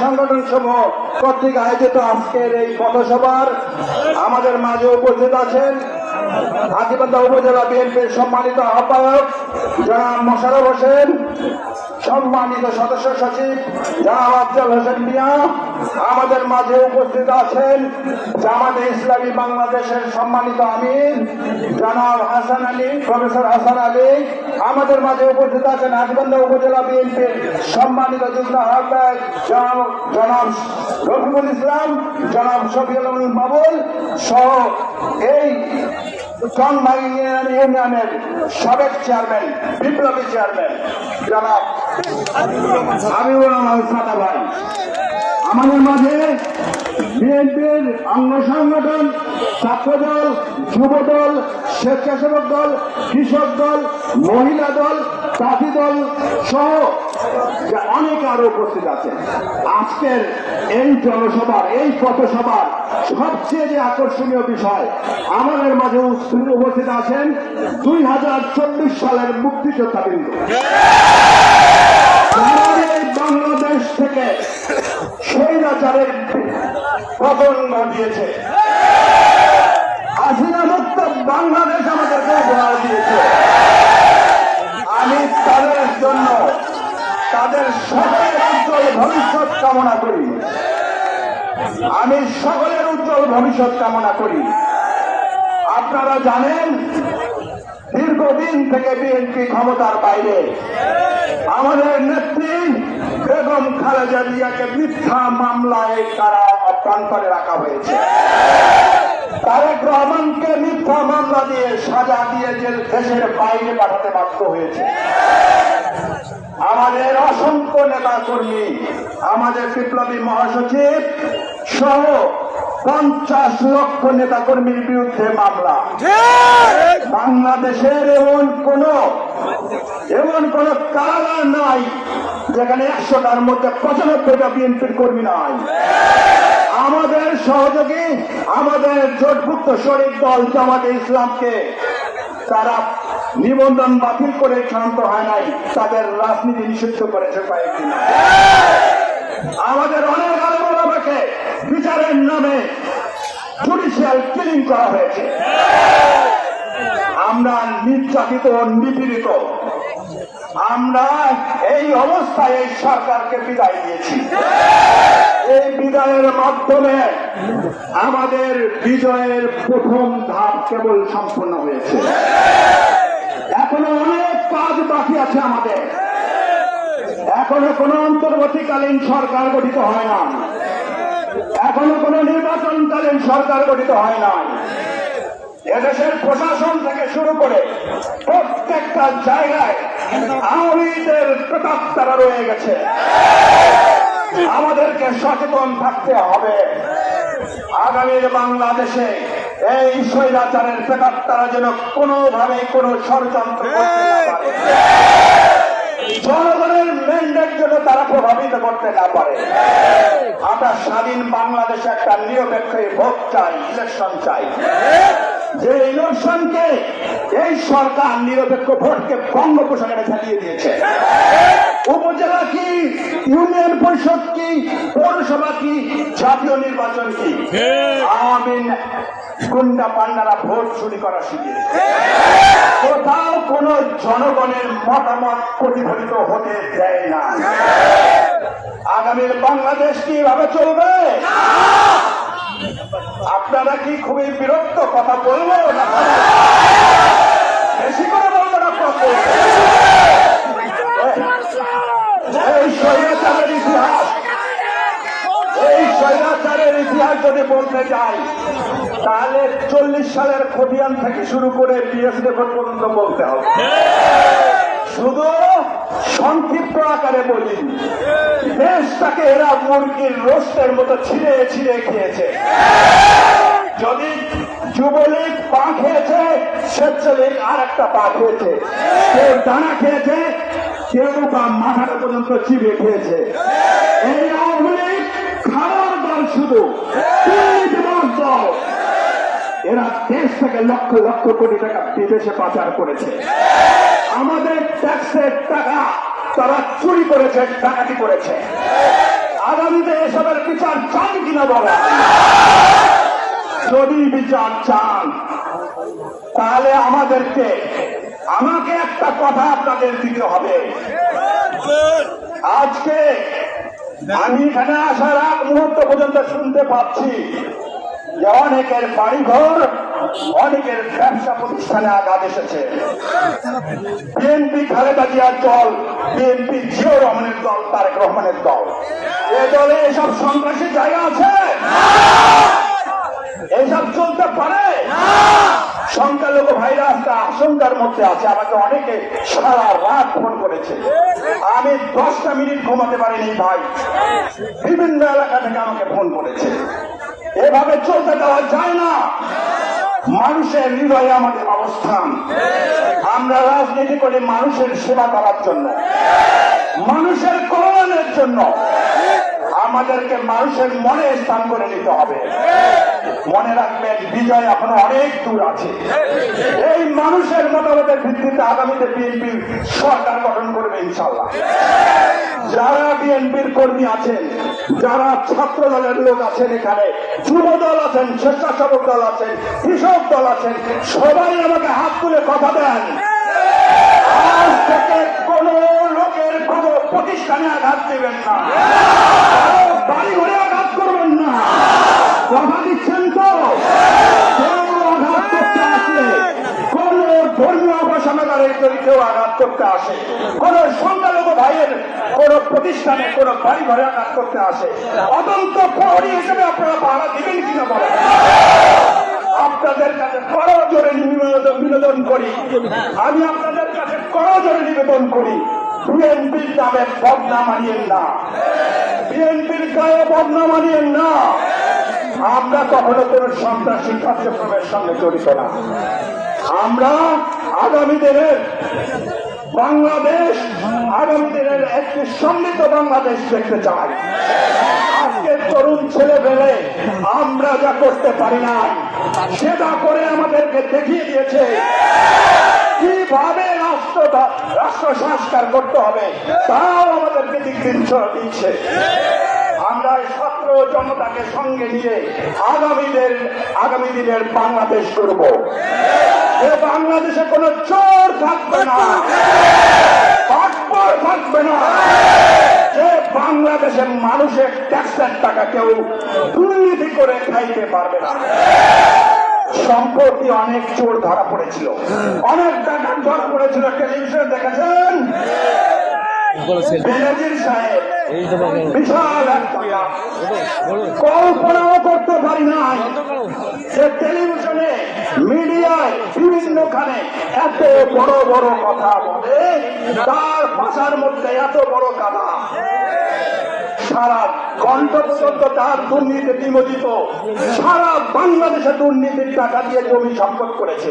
সংগঠন সমূহ কর্তৃক আয়োজিত আজকের এই পথসভার আমাদের মাঝে উপস্থিত আছেন হাতিবান্ধা উপজেলা বিএনপির সম্মানিত আহ্বায়ক জনাব মোশারফ হোসেন সম্মানিত সদস্য সচিব জনাব হোসেন মিয়া, আমাদের মাঝে উপস্থিত আছেন জামাতে ইসলামী বাংলাদেশের সম্মানিত আমির, জনাব হাসান আলী, প্রফেসর হাসান আলী। আমাদের মাঝে উপস্থিত আছেন হাটবান্ধা উপজেলা বিএনপির সম্মানিত যুগ্ম আহ্বায়ক, জনাব জনাব রফিকুল ইসলাম, জনাব শফিউল বাবুল সহ এই চংমাই ইউনিয়নের সাবেক চেয়ারম্যান, বিপ্লবী চেয়ারম্যান, জনাব রহমান সাদা ভাই। আমাদের মাঝে বিএনপির অঙ্গ সংগঠন ছাত্র দল যুব দল স্বেচ্ছাসেবক দল, কৃষক দল, মহিলা দল চাষি দল সহ অনেক আরও উপস্থিত আছেন আজকের এই জনসভার, এই পথসভার সবচেয়ে যে আকর্ষণীয় বিষয়, আমাদের মাঝে উপস্থিত আছেন দুই হাজার চব্বিশ সালের মুক্তিযোদ্ধা বিন্দু বাংলাদেশ থেকে স্বৈরাচারের পতন ঘটিয়েছে। হাসিনা মুক্ত বাংলাদেশ আমাদেরকে উপহার দিয়েছে আমি তাদের জন্য তাদের সকলের উজ্জ্বল ভবিষ্যৎ কামনা করি। আমি সকলের উজ্জ্বল ভবিষ্যৎ কামনা করি। আপনারা জানেন, দীর্ঘদিন থেকে বিএনপি ক্ষমতার বাইরে আমাদের নেত্রী বেগম খালেদা জিয়াকে মিথ্যা মামলায় তারা অভ্যন্তরে রাখা হয়েছে। তারেক রহমানকে মিথ্যা মামলা দিয়ে সাজা দিয়ে যে দেশের বাইরে পাঠাতে বাধ্য হয়েছে। আমাদের অসংখ্য নেতা কর্মী আমাদের বিপ্লবী মহাসচিব সহ পঞ্চাশ লক্ষ নেতা কর্মীর বিরুদ্ধে মামলা। বাংলাদেশের এমন কোন এমন কোন কারাগার নাই যেখানে একশোটার মধ্যে পঁচানব্বইটা বিএনপির কর্মী নাই। আমাদের সহযোগী, আমাদের জোটভুক্ত শরীর দল জামাতে ইসলামকে তারা নিবন্ধন বাতিল করে ক্ষান্ত হয় নাই, তাদের রাজনীতি নিষিদ্ধ করেছে কয়েকদিন আমাদের অনেক আলমাকে বিচারের নামে জুডিশিয়াল কিলিং করা হয়েছে। আমরা নির্যাতিত, নিপীড়িত। আমরা এই অবস্থায় এই সরকারকে বিদায় দিয়েছি। এই বিদায়ের মাধ্যমে আমাদের বিজয়ের প্রথম ধাপ কেবল সম্পন্ন হয়েছে। এখনও অনেক কাজ বাকি আছে আমাদের। এখনও কোনো অন্তর্বর্তীকালীন সরকার গঠিত হয় না। এখনও কোনো নির্বাচনকালীন সরকার গঠিত হয় না। এদেশের প্রশাসন থেকে শুরু করে প্রত্যেকটা জায়গায় আওয়ামীদের প্রতাপ তারা রয়ে গেছে। আমাদেরকে সচেতন থাকতে হবে। আগামীর বাংলাদেশে এই স্বৈরাচারের প্রতাপ তারা যেন কোনোভাবে কোনো ষড়যন্ত্র করতে না পারে। জনগণের ম্যান্ডেট যেন তারা প্রভাবিত করতে না পারে। আমরা স্বাধীন বাংলাদেশে একটা নিরপেক্ষ ভোট চাই ইলেকশন চাই। যে ইলেকশনকে এই সরকার নিরপেক্ষ ভোটকে বঙ্গোপসাগরে চালিয়ে দিয়েছে। উপজেলা কি ইউনিয়ন পরিষদ কি পৌরসভা কি জাতীয় নির্বাচন কি? আওয়ামী গুন্ডা পান্ডারা ভোট চুরি করা শিখিয়েছে। কোথাও কোন জনগণের মতামত প্রতিফলিত হতে দেয় না। আগামীর বাংলাদেশ কীভাবে চলবে? আপনারা কি খুবই বিরক্ত কথা বলব না বেশি করে বলব না এই ইতিহাস, এই স্বৈরাচারের ইতিহাস যদি বলতে যাই তাহলে চল্লিশ সালের খতিয়ান থেকে শুরু করে বিএস পর্যন্ত বলতে হবে। শুধু সংক্ষিপ্ত আকারে বলি দেশটাকে এরা মুরগির রোস্টের মতো ছিঁড়ে ছিঁড়ে খেয়েছে। যদি যুবলীগ পা খেয়েছে, স্বেচ্ছলীগ আর একটা পা খেয়েছে। কেউ দানা খেয়েছে, কেউ বা মাথাটা পর্যন্ত চিবে খেয়েছে। এই আওয়ামী লীগ খাবার দল শুধু। এরা দেশ থেকে লক্ষ লক্ষ কোটি টাকা বিদেশে পাচার করেছে। আমাদের ট্যাক্সের টাকা, তারা চুরি করেছে, ডাকাতি করেছে। আগামীতে এসবের বিচার চান কিনা বলা? যদি বিচার চান, তাহলে আমাদেরকে, আমাকে একটা কথা আপনাদের দিতে হবে। আজকে আমি এখানে আসার আগ মুহূর্ত পর্যন্ত শুনতে পাচ্ছি। অনেকের বাড়িঘর, অনেকের ব্যবসা প্রতিষ্ঠানে আঘাত এসেছে। বিএনপি খালেদা জিয়ার দল, বিএনপি জিও রহমানের দল, তারেক রহমানের দল। এ দলে এসব সন্ত্রাসী জায়গা আছে? এইসব চলতে পারে? সংখ্যালঘু ভাইরা আজকে আশঙ্কার মধ্যে আছে, আমাকে অনেকে সারা রাত ফোন করেছে। আমি দশটা মিনিট ঘুমাতে পারিনি ভাই। বিভিন্ন এলাকা থেকে আমাকে ফোন করেছে। এভাবে চলতে দেওয়া যায় না। মানুষের হৃদয়ে আমাদের অবস্থান। আমরা রাজনীতি করি মানুষের সেবা করার জন্য। মানুষের কল্যাণের জন্য। আমাদেরকে মানুষের মনে স্থান করে নিতে হবে। মনে রাখবেন, বিজয় এখনও অনেক দূর আছে। এই মানুষের মতামতের ভিত্তিতে আগামীতে বিএনপি সরকার গঠন করবে ইনশাল্লাহ যারা বিএনপির কর্মী আছেন, যারা ছাত্র দলের লোক আছেন এখানে, যুব দল আছেন, স্বেচ্ছাসেবক দল আছেন, কৃষক দল আছেন, সবাই আমাকে হাত তুলে কথা দেন। আজ থেকে কোন প্রতিষ্ঠানে আঘাত দেবেন না। বাড়ি ঘরে আঘাত করবেন না। কথা দিচ্ছেন তো? করতে ধর্মীয় কেউ আঘাত করতে আসে ভাইয়ের প্রতিষ্ঠানে ঘরে আঘাত করতে আসে অতন্ত হিসেবে আপনারা কিনা আপনাদের কাছে জোরে করি। আমি আপনাদের কাছে করো জোরে নিবেদন করি। বিএনপির নামে বদনা মানিয়েন না। বিএনপির গায়ে বদনা মানিয়েন না। আমরা কখনো কোন সন্ত্রাসী কার্যক্রমের সঙ্গে জড়িত না। আমরা আগামী দিনের বাংলাদেশ, আগামী দিনের একটি সমৃদ্ধ বাংলাদেশ দেখতে চাই। আজকের তরুণ ছেলে পেলে আমরা যা করতে পারি না সেটা করে আমাদেরকে দেখিয়ে দিয়েছে। কীভাবে রাষ্ট্র রাষ্ট্র সংস্কার করতে হবে। তাও আমাদেরকে দিক দিচ্ছে। আমরা ছাত্র জনতাকে সঙ্গে নিয়ে আগামীদের আগামী দিনের বাংলাদেশ করব। বাংলাদেশে কোনো চোর থাকবে না। পাটপর থাকবে না। যে বাংলাদেশের মানুষের ট্যাক্সের টাকা কেউ দুর্নীতি করে খাইতে পারবে না। সম্প্রতি অনেক চোর ধরা পড়েছিল। অনেক টাকা টেলিভিশনে দেখেছেন? টাকা কল্পনাও করতে পারি নাই সে টেলিভিশনে মিডিয়ায় বিভিন্ন খানে এত বড় বড় কথা বলে তার ভাষার মধ্যে এত বড় কাদা। সারা কণ্ঠ পর্যন্ত তার দুর্নীতি নিমোদিত সারা বাংলাদেশে দুর্নীতির টাকা দিয়ে জমি সম্পদ করেছে।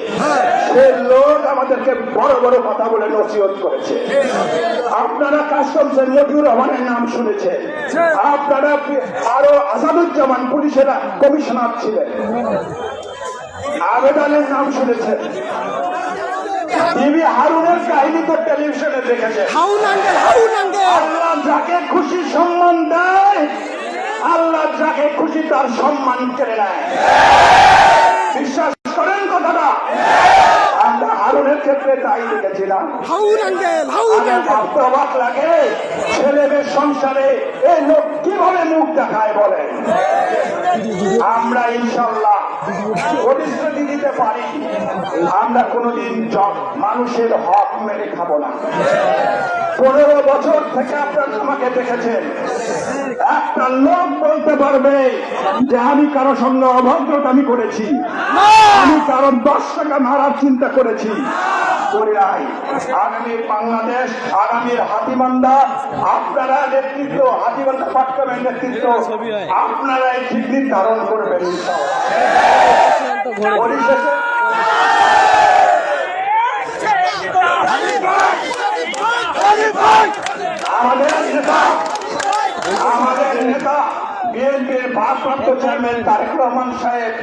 সে লোক আমাদেরকে বড় বড় কথা বলে নসিহত করেছে। আপনারা কাস্টমসের মজুর রহমানের নাম শুনেছেন। আপনারা আরও আসাদুজ্জামান পুলিশের কমিশনার ছিলেন। আবেদনের নাম শুনেছেন। টিভি হারুনের কাহিনী তো টেলিভিশনে দেখেছেন হাউন আঙ্কেল হাউন আঙ্কেল আল্লাহ যাকে খুশি সম্মান দেয় আল্লাহ যাকে খুশি তার সম্মান কেড়ে নেয়। বিশ্বাস করেন কথাটা? আমরা হারুনের ক্ষেত্রে তাই দেখেছিলাম। হাউন আঙ্কেল হাউন আমার অবাক লাগে ছেলে সংসারে এই লোক কীভাবে মুখ দেখায় বলেন? আমরা ইনশাল্লাহ প্রতিশ্রুতি দিতে পারি আমরা কোনোদিন মানুষের হক মেরে খাব না। পনেরো বছর থেকে আপনারা আমাকে দেখেছেন। একটা লোক বলতে পারবে যে আমি কারও সঙ্গে অভদ্রতা আমি করেছি। আমি কারও দশ টাকা মারার চিন্তা করেছি। করি নাই আগামীর বাংলাদেশ, আগামীর হাতিবান্ধা, আপনারা নেতৃত্ব, হাতিবান্ধা পাট্টমের নেতৃত্ব, আপনারাই ঠিক নির্ধারণ করবেন, ইনশাআল্লাহ। পরিশেষে আমাদের নেতা আমাদের নেতা বিএনপির ভারপ্রাপ্ত চেয়ারম্যান তারেক রহমান সাহেব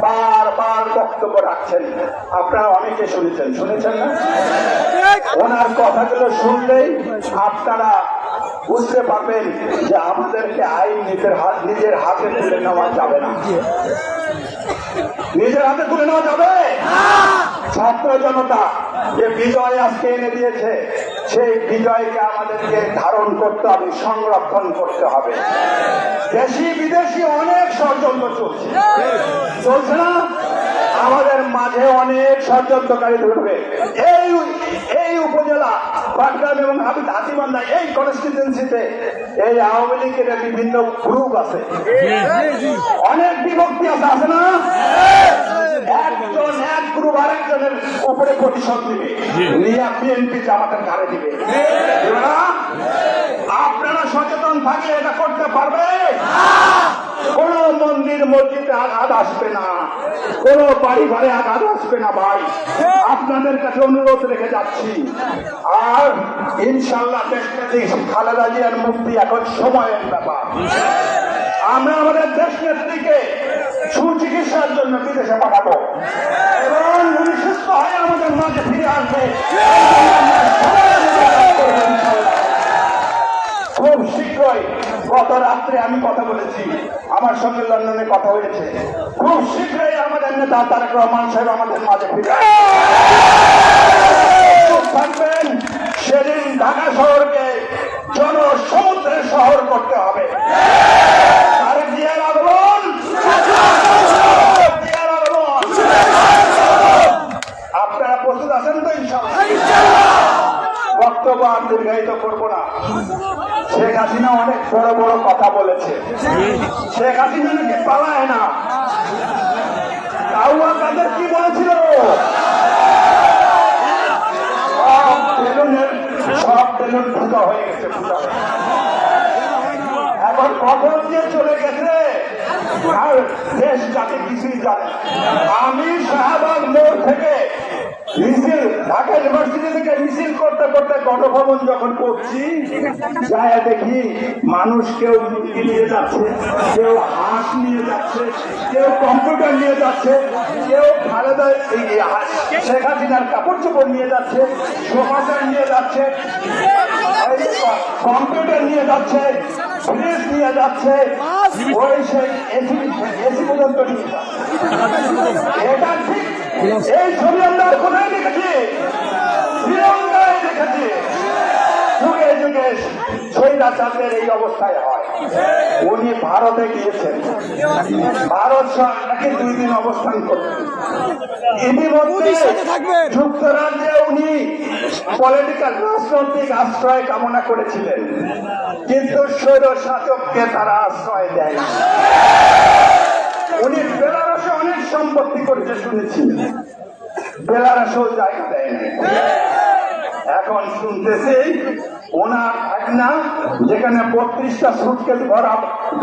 বারবার বক্তব্য রাখছেন। আপনারা অনেকে শুনেছেন। শুনেছেন না? ওনার কথাগুলো শুনলেই আপনারা বুঝতে পারবেন যে আমাদেরকে আইন নিজের হাত নিজের হাতে তুলে নেওয়া যাবে না। নিজের হাতে তুলে নেওয়া যাবে? ছাত্র জনতা যে বিজয় আজকে এনে দিয়েছে সেই বিজয়কে আমাদেরকে ধারণ করতে হবে সংরক্ষণ করতে হবে। দেশি বিদেশি অনেক ষড়যন্ত্র চলছে। চলছে না? আমাদের মাঝে অনেক ষড়যন্ত্রকারী ধরবে এই এই উপজেলা পাটগ্রাম এবং হাবিদ হাতিবান্ধা এই কনস্টিটুয়েন্সিতে এই আওয়ামী লীগের বিভিন্ন গ্রুপ আছে। অনেক বিভক্তি আছে আছে না? একজন এক গ্রুপ আরেকজনের উপরে প্রতিশোধ দিবে নিয়ে বিএনপি জামাতের ঘাড়ে দিবে। দিবে আপনারা সচেতন থাকলে এটা করতে পারবে? কোন মন্দির মসজিদে আঘাত আসবে না। কোন বাড়ি ঘরে আঘাত আসবে না ভাই। আপনাদের কাছে অনুরোধ রেখে যাচ্ছি। আর ইনশাল্লাহ দেশনেত্রী খালেদা জিয়ার মুক্তি এখন সময়ের ব্যাপার। আমরা আমাদের দেশ নেত্রীকে সুচিকিৎসার জন্য বিদেশে পাঠাবো। এবং উনি সুস্থ হয়ে আমাদের মাঝে ফিরে আসবে। খুব শীঘ্রই, গত রাত্রে আমি কথা বলেছি। আমার সঙ্গে লন্ডনে কথা হয়েছে। খুব শীঘ্রই আমাদের নেতা তারেক রহমান সাহেব আমাদের মাঝে ফিরে থাকবেন। সেদিন ঢাকা শহরকে জনসমুদ্রের শহর করতে হবে তারেক জিয়ার আগমন তারেক জিয়ার আগমন আপনারা প্রস্তুত আছেন তো ইনশাল্লাহ বক্তব্য আর দীর্ঘায়িত করব না শেখ হাসিনা অনেক বড় বড় কথা বলেছে। শেখ হাসিনা নাকি পালায় না? কাউয়া কাদের কি বলেছিল? সব বেলুন হয়ে গেছে এখন কখন চলে গেছে দেশ কিছুই জানে আমি শাহবাগ মোড় থেকে মিছিল, ঢাকা ইউনিভার্সিটি থেকে মিছিল করতে করতে গণভবন যখন করছি যায় দেখি মানুষ কেউ মুরগি নিয়ে যাচ্ছে, কেউ হাঁস নিয়ে যাচ্ছে, কেউ কম্পিউটার নিয়ে যাচ্ছে, কেউ খালেদা শেখ হাসিনার কাপড় চোপড় নিয়ে যাচ্ছে সোফাচার নিয়ে যাচ্ছে, কম্পিউটার নিয়ে যাচ্ছে, ফ্রিজ নিয়ে যাচ্ছে, ওই সেই এসি এসি পর্যন্ত নিয়ে যাচ্ছে। এটা ঠিক এই ছবি আমরা কোথায় দেখেছি? শ্রীলঙ্কায় দেখেছি। যুগে যুগে স্বৈরাচারের এই অবস্থায় হয়। উনি ভারতে গিয়েছেন। ভারত সরকারকে দুই দিন অবস্থান করতেন। ইতিমধ্যে মোদির সাথে থাকবেন। যুক্তরাজ্যে উনি পলিটিক্যাল রাজনৈতিক আশ্রয় কামনা করেছিলেন। কিন্তু স্বৈর শাসককে তারা আশ্রয় দেয় উনি করেছে শুনেছি। বেলারসেও জায়গা দেয় এখন শুনতেছি ওনার ভাগনা, যেখানে বত্রিশটা সুটকেস ভরা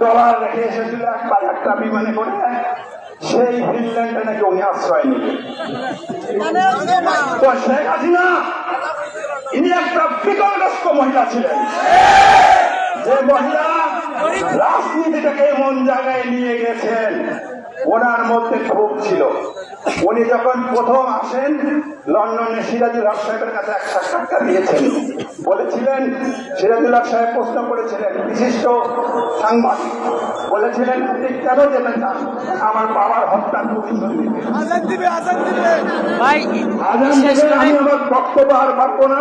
ডলার রেখে এসেছিল, একবার একটা বিমানে করে, সেই ফিনল্যান্ডে নাকি উনি আশ্রয় নেবে তো শেখ হাসিনা, ইনি একটা বিকলগ্রস্ত মহিলা ছিলেন। যে মহিলা রাজনীতিটাকে এমন জায়গায় নিয়ে গেছেন ওনার মধ্যে ক্ষোভ ছিল। উনি যখন প্রথম আসেন লন্ডনে সিরাজুল হক সাহেবের কাছে এক সাক্ষাৎকার দিয়েছেন। বলেছিলেন সিরাজুল হক সাহেব প্রশ্ন করেছিলেন বিশিষ্ট সাংবাদিক বলেছিলেন আপনি কেন যেতে না? আমার বাবার করে আমি আমার বক্তব্য আর পারব না।